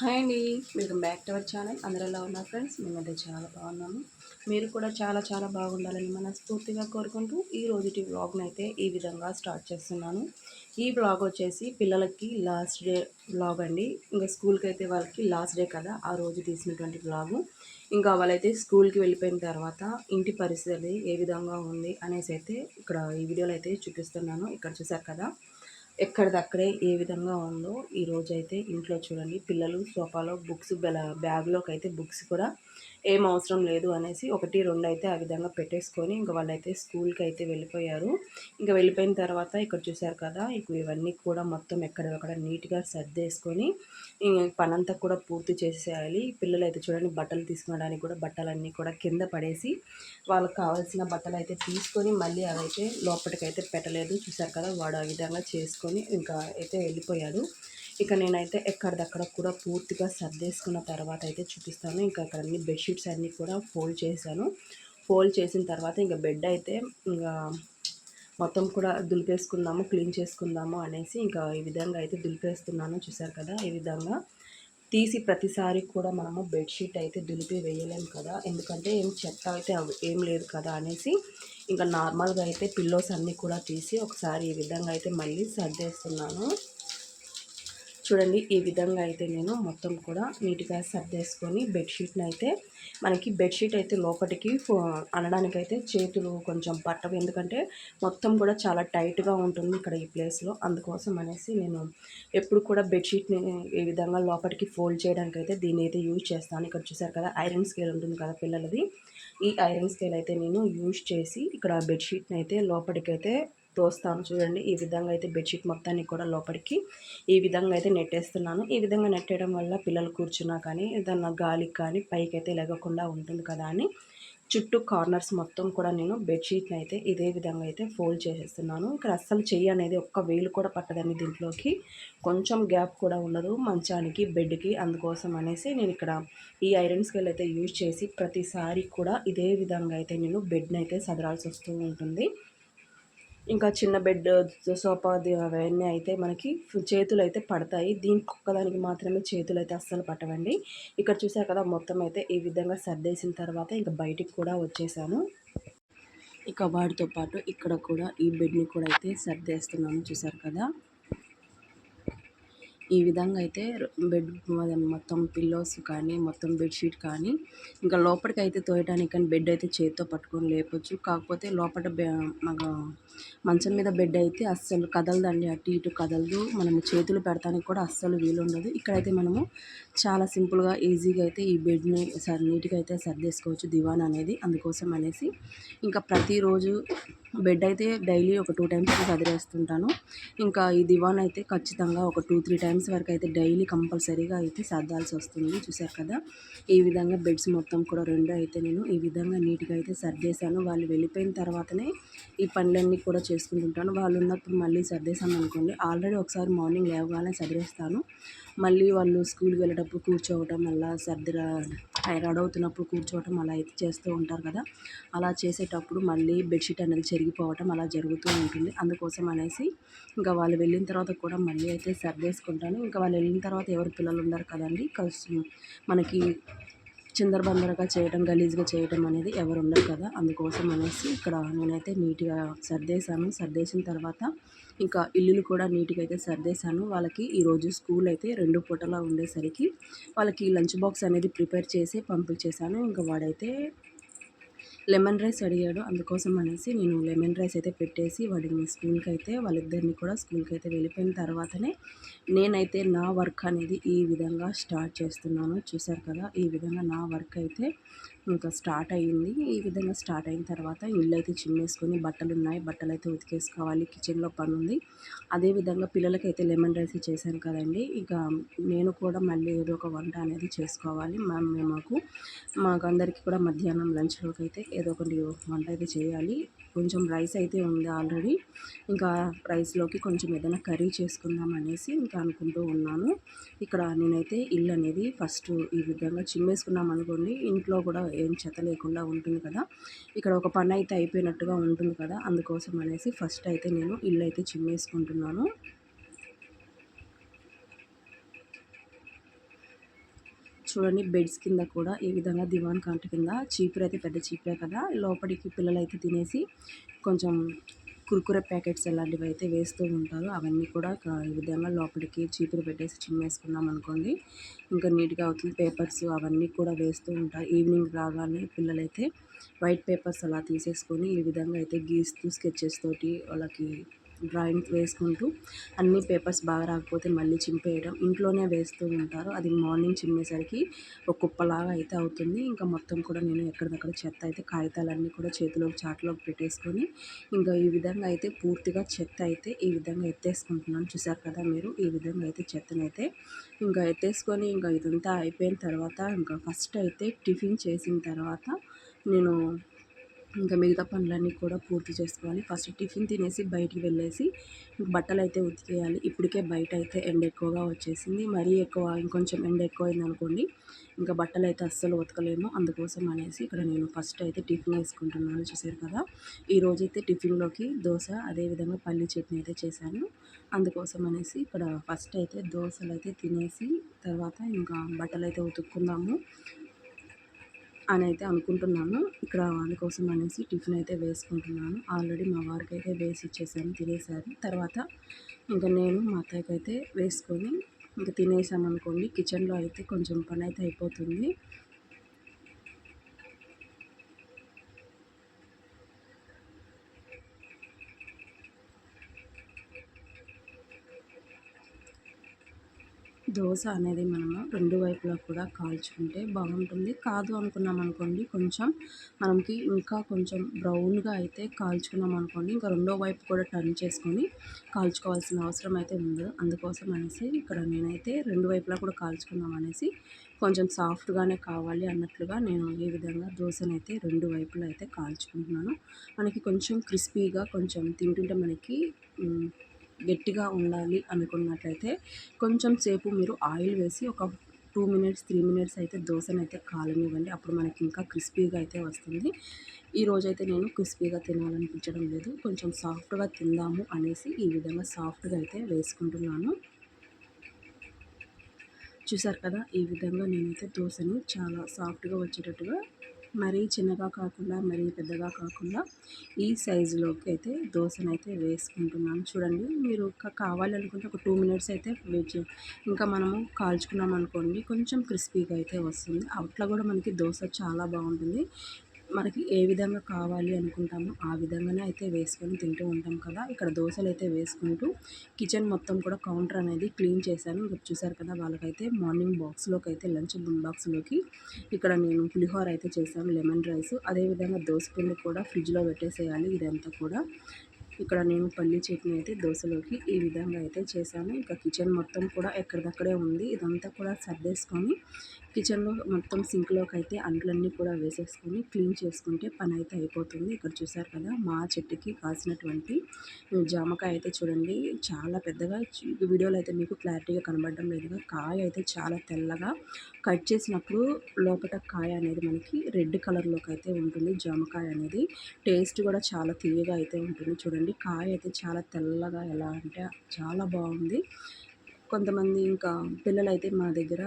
Hi అండి. Welcome back to our channel. అందరూ ఎలా ఉన్నారు ఫ్రెండ్స్? మేమైతే చాలా బాగున్నాము. మీరు కూడా చాలా చాలా బాగుండాలని మనస్ఫూర్తిగా కోరుకుంటూ ఈ రోజుటి వ్లాగ్ని అయితే ఈ విధంగా స్టార్ట్ చేస్తున్నాను. ఈ వ్లాగ్ వచ్చేసి పిల్లలకి లాస్ట్ డే వ్లాగ్ అండి. ఇంకా స్కూల్కి అయితే వాళ్ళకి లాస్ట్ డే కదా ఆ రోజు తీసినటువంటి వ్లాగు. ఇంకా వాళ్ళైతే స్కూల్కి వెళ్ళిపోయిన తర్వాత ఇంటి పరిస్థితి ఏ విధంగా ఉంది అనేసి అయితే ఇక్కడ ఈ వీడియోలో అయితే చూపిస్తున్నాను. ఇక్కడ చూసారు కదా ఎక్కడిదక్కడే ఏ విధంగా ఉందో ఈరోజు అయితే ఇంట్లో చూడండి. పిల్లలు సోఫాలో బుక్స్ బ్యాగ్లోకి అయితే బుక్స్ కూడా ఏం అవసరం లేదు అనేసి ఒకటి రెండు అయితే ఆ విధంగా పెట్టేసుకొని ఇంకా వాళ్ళైతే స్కూల్కి అయితే వెళ్ళిపోయారు. ఇంకా వెళ్ళిపోయిన తర్వాత ఇక్కడ చూశారు కదా ఇక ఇవన్నీ కూడా మొత్తం ఎక్కడెక్కడ నీట్గా సర్దేసుకొని పనంతా కూడా పూర్తి చేసేయాలి. పిల్లలు అయితే చూడండి బట్టలు తీసుకోవడానికి కూడా బట్టలన్నీ కూడా కింద పడేసి వాళ్ళకి కావాల్సిన బట్టలు అయితే తీసుకొని మళ్ళీ అవైతే లోపలికైతే పెట్టలేదు. చూశారు కదా వాడు ఆ విధంగా చేసుకొని ఇంకా అయితే వెళ్ళిపోయాడు. ఇక నేనైతే ఎక్కడిదక్కడ కూడా పూర్తిగా సర్దేసుకున్న తర్వాత అయితే చూపిస్తాను. ఇంకా అక్కడ అన్ని బెడ్షీట్స్ అన్నీ కూడా ఫోల్డ్ చేశాను. ఫోల్డ్ చేసిన తర్వాత ఇంకా బెడ్ అయితే ఇంకా మొత్తం కూడా దులిపేసుకుందాము క్లీన్ చేసుకుందాము అనేసి ఇంకా ఈ విధంగా అయితే దులిపేస్తున్నాను. చూసారు కదా ఈ విధంగా. తీసి ప్రతిసారి కూడా మనము బెడ్షీట్ అయితే దులిపి వేయలేము కదా. ఎందుకంటే ఏం చెత్త అయితే ఏం లేదు కదా అనేసి ఇంకా నార్మల్గా అయితే పిల్లోస్ అన్నీ కూడా తీసి ఒకసారి ఈ విధంగా అయితే మళ్ళీ సర్దేస్తున్నాను. చూడండి ఈ విధంగా అయితే నేను మొత్తం కూడా నీట్గా సర్దేసుకొని బెడ్షీట్ని అయితే మనకి బెడ్షీట్ అయితే లోపలికి అనడానికైతే చేతులు కొంచెం పట్టవు. ఎందుకంటే మొత్తం కూడా చాలా టైట్గా ఉంటుంది ఇక్కడ ఈ ప్లేస్లో. అందుకోసం అనేసి నేను ఎప్పుడు కూడా బెడ్షీట్ని ఈ విధంగా లోపలికి ఫోల్డ్ చేయడానికి అయితే దీన్ని అయితే యూజ్ చేస్తాను. ఇక్కడ చూసారు కదా ఐరన్ స్కేల్ ఉంటుంది కదా పిల్లలది. ఈ ఐరన్ స్కేల్ అయితే నేను యూజ్ చేసి ఇక్కడ బెడ్షీట్ని అయితే లోపలికైతే తోస్తాను చూడండి. ఈ విధంగా అయితే బెడ్షీట్ మొత్తాన్ని కూడా లోపలికి ఈ విధంగా అయితే నెట్టేస్తున్నాను. ఈ విధంగా నెట్టేయడం వల్ల పిల్లలు కూర్చున్నా కానీ ఏదన్నా గాలికి కానీ పైకి అయితే లెగకుండా ఉంటుంది కదా అని చుట్టూ కార్నర్స్ మొత్తం కూడా నేను బెడ్షీట్ని అయితే ఇదే విధంగా అయితే ఫోల్డ్ చేసేస్తున్నాను. ఇక్కడ అస్సలు చెయ్యి అనేది ఒక్క వేలు కూడా పట్టదండి దీంట్లోకి. కొంచెం గ్యాప్ కూడా ఉండదు. మంచానికి బెడ్కి అందుకోసం అనేసి నేను ఇక్కడ ఈ ఐరన్ స్కేల్ అయితే యూజ్ చేసి ప్రతిసారి కూడా ఇదే విధంగా అయితే నేను బెడ్ని అయితే సదరాల్సి వస్తూ ఉంటుంది. ఇంకా చిన్న బెడ్ సోఫా అవన్నీ అయితే మనకి చేతులు అయితే పడతాయి. దీనికి ఒక్కదానికి మాత్రమే చేతులు అయితే అస్సలు పట్టవండి. ఇక్కడ చూసారు కదా మొత్తం అయితే ఈ విధంగా సర్దేసిన తర్వాత ఇంకా బయటికి కూడా వచ్చేసాను. ఇక వాటితో పాటు ఇక్కడ కూడా ఈ బెడ్ని కూడా అయితే సర్దేస్తున్నాము చూసారు కదా. ఈ విధంగా అయితే బెడ్ మొత్తం పిల్లోస్ కానీ మొత్తం బెడ్షీట్ కానీ ఇంకా లోపలికి అయితే తోయటానికి కానీ బెడ్ అయితే చేతితో పట్టుకొని లేపొచ్చు. కాకపోతే లోపల మంచం మీద బెడ్ అయితే అస్సలు కదలదండి. అటు ఇటు కదలదు. మనం చేతులు పెడతానికి కూడా అస్సలు వీలు ఉండదు ఇక్కడైతే మనము చాలా సింపుల్గా ఈజీగా అయితే ఈ బెడ్ని సరి నీట్గా అయితే సర్దేసుకోవచ్చు దివాన్ అనేది. అందుకోసం అనేసి ఇంకా ప్రతిరోజు బెడ్ అయితే డైలీ ఒక టూ టైమ్స్ సదిరేస్తుంటాను. ఇంకా ఈ దివాన్ అయితే ఖచ్చితంగా ఒక టూ త్రీ టైమ్స్ వరకు అయితే డైలీ కంపల్సరీగా అయితే సర్దాల్సి వస్తుంది. చూసారు కదా? ఈ విధంగా బెడ్స్ మొత్తం కూడా రెండు అయితే నేను ఈ విధంగా నీట్గా అయితే సర్దేశాను. వాళ్ళు వెళ్ళిపోయిన తర్వాతనే ఈ పనులన్నీ కూడా చేసుకుంటుంటాను. వాళ్ళు ఉన్నప్పుడు మళ్ళీ సర్దేశాను అనుకోండి ఆల్రెడీ ఒకసారి మార్నింగ్ లేవగానే సదిరేస్తాను. మళ్ళీ వాళ్ళు స్కూల్కి వెళ్ళేటప్పుడు కూర్చోవటం అలా సర్ది రెడీ అవుతున్నప్పుడు కూర్చోవటం అలా అయితే చేస్తూ ఉంటారు కదా. అలా చేసేటప్పుడు మళ్ళీ బెడ్షీట్ అనేది చెరిగిపోవటం అలా జరుగుతూ ఉంటుంది. అందుకోసం అనేసి ఇంకా వాళ్ళు వెళ్ళిన తర్వాత కూడా మళ్ళీ అయితే సర్దేసుకుంటాను. ఇంకా వాళ్ళు వెళ్ళిన తర్వాత ఎవరు పిల్లలు ఉండరు కదండి. మనకి చిందరబందరగా చేయడం గలీజ్గా చేయడం అనేది ఎవరు ఉండరు కదా. అందుకోసం అనేసి ఇక్కడ నేనైతే నీట్గా సర్దేశాను. సర్దేసిన తర్వాత ఇంకా ఇల్లులు కూడా నీట్గా అయితే సర్దేశాను. వాళ్ళకి ఈరోజు స్కూల్ అయితే రెండు పూటలా ఉండేసరికి వాళ్ళకి లంచ్ బాక్స్ అనేది ప్రిపేర్ చేసి పంపించేశాను. ఇంకా వాడైతే లెమన్ రైస్ అడిగాడు. అందుకోసం అనేసి నేను లెమన్ రైస్ అయితే పెట్టేసి వాడిని స్కూల్కి అయితే వాళ్ళిద్దరిని కూడా స్కూల్కి అయితే వెళ్ళిపోయిన తర్వాతనే నేనైతే నా వర్క్ అనేది ఈ విధంగా స్టార్ట్ చేస్తున్నాను. చూసారు కదా ఈ విధంగా నా వర్క్ అయితే ఇంకా స్టార్ట్ అయ్యింది. ఈ విధంగా స్టార్ట్ అయిన తర్వాత ఇల్లు అయితే చిమ్మేసుకొని బట్టలు ఉన్నాయి. బట్టలు అయితే ఉతికేసుకోవాలి. కిచెన్లో పని ఉంది అదేవిధంగా పిల్లలకి అయితే లెమన్ రైస్ చేశాను కదండి. ఇక నేను కూడా మళ్ళీ ఏదో ఒక వంట అనేది చేసుకోవాలి. మా మాకు మాకు అందరికీ కూడా మధ్యాహ్నం లంచ్లోకి అయితే ఏదో ఒకటి వంట అయితే చేయాలి. కొంచెం రైస్ అయితే ఉంది ఆల్రెడీ. ఇంకా రైస్లోకి కొంచెం ఏదైనా కర్రీ చేసుకుందాం అనేసి ఇంకా అనుకుంటూ ఉన్నాను. ఇక్కడ నేనైతే ఇల్లు అనేది ఫస్ట్ ఈ విధంగా చిమ్మేసుకున్నాం అనుకోండి ఇంట్లో కూడా ఏం చెత్త లేకుండా ఉంటుంది కదా. ఇక్కడ ఒక పని అయితే అయిపోయినట్టుగా ఉంటుంది కదా. అందుకోసం అనేసి ఫస్ట్ అయితే నేను ఇల్లు అయితే చిమ్మేసుకుంటున్నాను. చూడండి బెడ్స్ కింద కూడా ఈ విధంగా దివాన్ కాంట కింద చీపురు అయితే పెద్ద చీపురే కదా. లోపలికి పిల్లలు అయితే తినేసి కొంచెం కుర్కురే ప్యాకెట్స్ అలాంటివి అయితే వేస్తూ ఉంటారు. అవన్నీ కూడా ఈ విధంగా లోపలికి చీపురు పెట్టేసి చిమ్మేసుకున్నాం అనుకోండి ఇంకా నీట్గా అవుతుంది. పేపర్స్ అవన్నీ కూడా వేస్తూ ఉంటారు. ఈవినింగ్ రాగానే పిల్లలైతే వైట్ పేపర్స్ అలా తీసేసుకొని ఈ విధంగా అయితే గీస్తూ స్కెచెస్ తోటి వాళ్ళకి డ్రాయింగ్ వేసుకుంటూ అన్ని పేపర్స్ బాగా రాకపోతే మళ్ళీ చింపేయడం. ఇంట్లోనే వేస్తూ ఉంటారు. అది మార్నింగ్ చిమ్మేసరికి ఒక కుప్పలాగా అయితే అవుతుంది. ఇంకా మొత్తం కూడా నేను ఎక్కడిదక్కడ చెత్త అయితే కాగితాలన్నీ కూడా చేతిలోకి చాట్లోకి పెట్టేసుకొని ఇంకా ఈ విధంగా అయితే పూర్తిగా చెత్త అయితే ఈ విధంగా ఎత్తేసుకుంటున్నాను. చూసారు కదా మీరు ఈ విధంగా అయితే చెత్తనైతే ఇంకా ఎత్తేసుకొని ఇంకా ఇదంతా అయిపోయిన తర్వాత ఇంకా ఫస్ట్ అయితే టిఫిన్ చేసిన తర్వాత నేను ఇంకా మిగతా పనులన్నీ కూడా పూర్తి చేసుకోవాలి. ఫస్ట్ టిఫిన్ తినేసి బయటికి వెళ్ళేసి బట్టలు అయితే ఉతికేయాలి. ఇప్పటికే బయట అయితే ఎండ ఎక్కువగా వచ్చేసింది. మరీ ఎక్కువ ఇంకొంచెం ఎండ ఎక్కువైంది అనుకోండి ఇంకా బట్టలు అయితే అస్సలు ఉతకలేము. అందుకోసం అనేసి ఇక్కడ నేను ఫస్ట్ అయితే టిఫిన్ వేసుకుంటున్నాను. చూసారు కదా ఈరోజు అయితే టిఫిన్లోకి దోశ అదేవిధంగా పల్లి చట్నీ అయితే చేశాను. అందుకోసం అనేసి ఇక్కడ ఫస్ట్ అయితే దోశలు అయితే తినేసి తర్వాత ఇంకా బట్టలు అయితే ఉతుక్కుందాము. అని అయితే అనుకుంటున్నాను. ఇక్కడ వాళ్ళ కోసం అనేసి టిఫిన్ అయితే వేసుకుంటున్నాను. ఆల్రెడీ మా వారికి అయితే వేసి ఇచ్చేసాను తినేసారు. తర్వాత ఇంకా నేను మా అత్తయ్యకి అయితే వేసుకొని ఇంకా తినేసామనుకోండి కిచెన్లో అయితే కొంచెం పని అయితే అయిపోతుంది. దోశ అనేది మనము రెండు వైపులా కూడా కాల్చుకుంటే బాగుంటుంది. కాదు అనుకున్నాం అనుకోండి కొంచెం మనకి ఇంకా కొంచెం బ్రౌన్గా అయితే కాల్చుకున్నాం అనుకోండి ఇంకా రెండో వైపు కూడా టర్న్ చేసుకొని కాల్చుకోవాల్సిన అవసరం అయితే ఉండదు. అందుకోసం అనేసి ఇక్కడ నేనైతే రెండు వైపులా కూడా కాల్చుకుందాం అనేసి కొంచెం సాఫ్ట్గానే కావాలి అన్నట్లుగా నేను ఈ విధంగా దోశనైతే రెండు వైపులా అయితే కాల్చుకుంటున్నాను. మనకి కొంచెం క్రిస్పీగా కొంచెం తింటుంటే మనకి గట్టిగా ఉండాలి అనుకున్నట్లయితే కొంచెం సేపు మీరు ఆయిల్ వేసి ఒక టూ మినిట్స్ త్రీ మినిట్స్ అయితే దోశను అయితే కాలనివ్వండి. అప్పుడు మనకి ఇంకా క్రిస్పీగా అయితే వస్తుంది. ఈ రోజైతే నేను క్రిస్పీగా తినాలనిపించడం లేదు. కొంచెం సాఫ్ట్గా తిందాము అనేసి ఈ విధంగా సాఫ్ట్గా అయితే వేసుకుంటున్నాను. చూసారు కదా? ఈ విధంగా నేనైతే దోశని చాలా సాఫ్ట్గా వచ్చేటట్టుగా మరీ చిన్నగా కాకుండా మరీ పెద్దగా కాకుండా ఈ సైజులోకి అయితే దోశనైతే వేసుకుంటున్నాను. చూడండి మీరు కావాలనుకుంటే ఒక టూ మినిట్స్ అయితే వెయిట్ ఇంకా మనము కాల్చుకున్నాం అనుకోండి కొంచెం క్రిస్పీగా అయితే వస్తుంది. అట్లా కూడా మనకి దోశ చాలా బాగుంటుంది. మనకి ఏ విధంగా కావాలి అనుకుంటామో ఆ విధంగానే అయితే వేసుకొని తింటూ ఉంటాం కదా. ఇక్కడ దోశలు అయితే వేసుకుంటూ కిచెన్ మొత్తం కూడా కౌంటర్ అనేది క్లీన్ చేశాను. ఇక్కడ చూసారు కదా వాళ్ళకైతే మార్నింగ్ బాక్స్లోకి అయితే లంచ్ బాక్స్లోకి ఇక్కడ నేను పులిహోర అయితే చేశాను లెమన్ రైస్. అదేవిధంగా దోశ పిండి కూడా ఫ్రిడ్జ్లో పెట్టేసేయాలి ఇదంతా కూడా. ఇక్కడ నేను పల్లి చట్నీ అయితే దోశలోకి ఈ విధంగా అయితే చేశాను. ఇంకా కిచెన్ మొత్తం కూడా ఎక్కడిదక్కడే ఉంది. ఇదంతా కూడా సర్దేసుకొని కిచెన్లో మొత్తం సింక్లోకి అయితే అంట్లన్నీ కూడా వేసేసుకొని క్లీన్ చేసుకుంటే పని అయితే అయిపోతుంది. ఇక్కడ చూసారు కదా మా చెట్టుకి కాసినటువంటి జామకాయ అయితే చూడండి చాలా పెద్దగా వీడియోలో అయితే మీకు క్లారిటీగా కనబడడం లేదుగా కాయ అయితే చాలా తెల్లగా కట్ చేసినప్పుడు లోపల కాయ అనేది మనకి రెడ్ కలర్లోకి అయితే ఉంటుంది. జామకాయ అనేది టేస్ట్ కూడా చాలా తీయగా అయితే ఉంటుంది. చూడండి కాయ అయితే చాలా తెల్లగా ఎలా అంటే చాలా బాగుంది. కొంతమంది ఇంకా పిల్లలైతే మా దగ్గర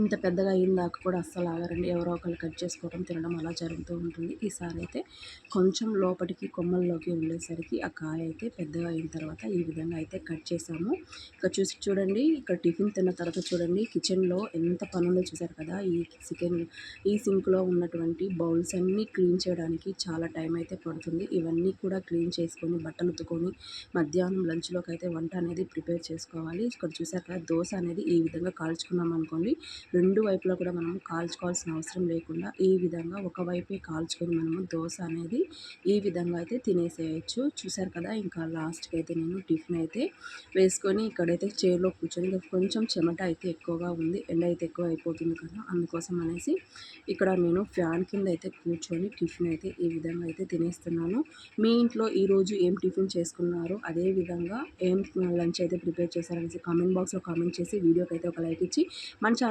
ఇంత పెద్దగా అయిందాక కూడా అస్సలు ఆగరండి. ఎవరో ఒకరు కట్ చేసుకోవడం తినడం అలా జరుగుతూ ఉంటుంది. ఈసారి అయితే కొంచెం లోపలికి కొమ్మల్లోకి ఉండేసరికి ఆ కాయ అయితే పెద్దగా అయిన తర్వాత ఈ విధంగా అయితే కట్ చేసాము ఇక్కడ చూసి చూడండి ఇక్కడ టిఫిన్ తిన్న తర్వాత చూడండి కిచెన్లో ఎంత పనులు చూశారు కదా. ఈ చికెన్ ఈ సింక్లో ఉన్నటువంటి బౌల్స్ అన్నీ క్లీన్ చేయడానికి చాలా టైం అయితే పడుతుంది. ఇవన్నీ కూడా క్లీన్ చేసుకొని బట్టలు ఉతుకొని మధ్యాహ్నం లంచ్లోకి అయితే వంట అనేది ప్రిపేర్ చేసుకోవాలి. ఇక్కడ చూసారు కదా దోశ అనేది ఈ విధంగా కాల్చుకున్నాం అనుకోండి రెండు వైపులా కూడా మనం కాల్చుకోవాల్సిన అవసరం లేకుండా ఈ విధంగా ఒకవైపే కాల్చుకొని మనము దోశ అనేది ఈ విధంగా అయితే తినేసేయచ్చు. చూసారు కదా ఇంకా లాస్ట్కి అయితే నేను టిఫిన్ అయితే వేసుకొని ఇక్కడైతే చైర్లో కూర్చొని కొంచెం చెమట అయితే ఎక్కువగా ఉంది ఎండ అయితే ఎక్కువ అయిపోతుంది కదా అందుకోసం అనేసి ఇక్కడ నేను ఫ్యాన్ కింద అయితే కూర్చొని టిఫిన్ అయితే ఈ విధంగా అయితే తినేస్తున్నాను. మీ ఇంట్లో ఈరోజు ఏం టిఫిన్ చేసుకున్నారు అదే విధంగా ఏం లంచ్ అయితే ప్రిపేర్ చేశారనేసి కామెంట్ బాక్స్లో కామెంట్ చేసి వీడియోకి అయితే ఒక లైక్ ఇచ్చి మన